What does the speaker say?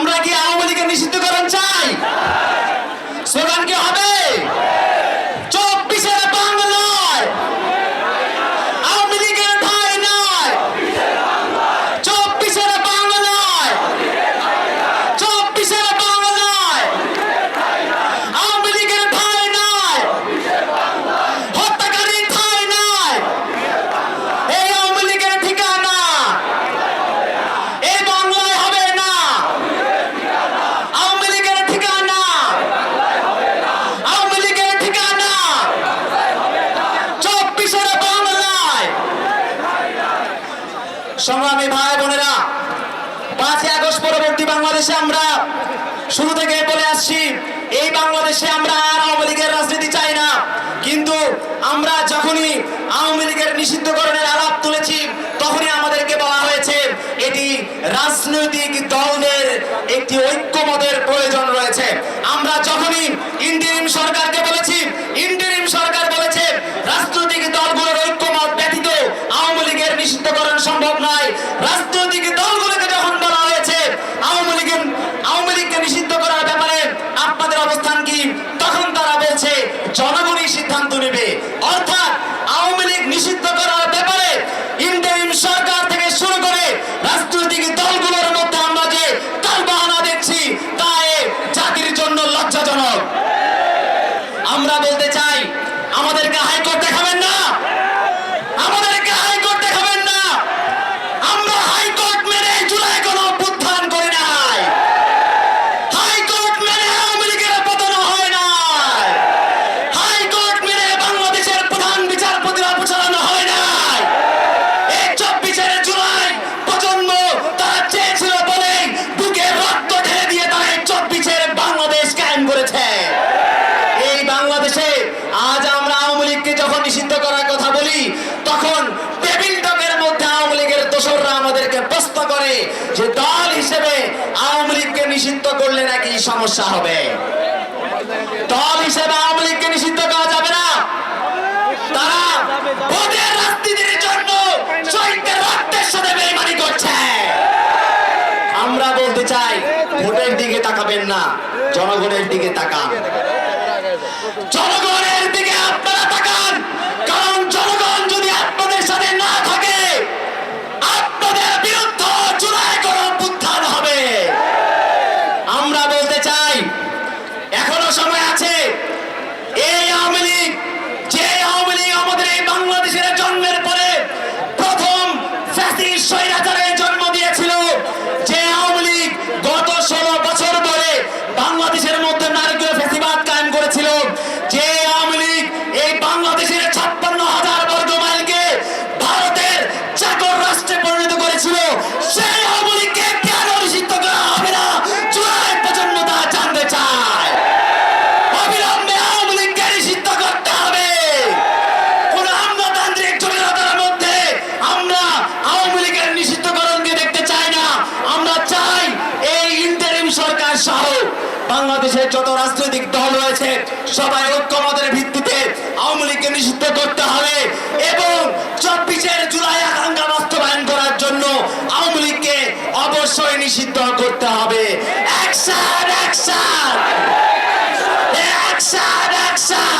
আমরা কি আওয়ামী লীগের নিষিদ্ধকরণ চাই? স্লোগান কি হবে? সংগ্রামী ভাই বোনেরা, পাঁচই আগস্ট পরবর্তী বাংলাদেশে আমরা শুরু থেকে বলে আসছি, এই বাংলাদেশে আমরা আর আওয়ামী লীগের রাজনীতি চাই না। কিন্তু আমরা যখনই আওয়ামী লীগের নিষিদ্ধকরণের আলাপ তুলেছি, তখনই আমাদেরকে বলা হয়েছে, এটি রাজনৈতিক দলের একটি ঐক্যমতের প্রয়োজন রয়েছে। আমরা যখনই ইন্ডিয়ান সরকারকে বলে নিষিদ্ধ করলে নাকি সমস্যা হবে? দল হিসেবে আওয়ামী লীগকে নিষিদ্ধ করা যাবে না। তারা ভোটের রাজনীতির জন্য রক্তের সাথে করছে। আমরা বলতে চাই, ভোটের দিকে তাকাবেন না, জনগণের দিকে তাকান। জনগণের দিকে বাংলাদেশের যত রাজনৈতিক দল রয়েছে, সবাই ঐক্যমতের ভিত্তিতে আওয়ামী লীগকে নিষিদ্ধ করতে হবে এবং চব্বিশের জুলাই আকাঙ্ক্ষা বাস্তবায়ন করার জন্য আওয়ামী লীগকে অবশ্যই নিষিদ্ধ করতে হবে। Action action action action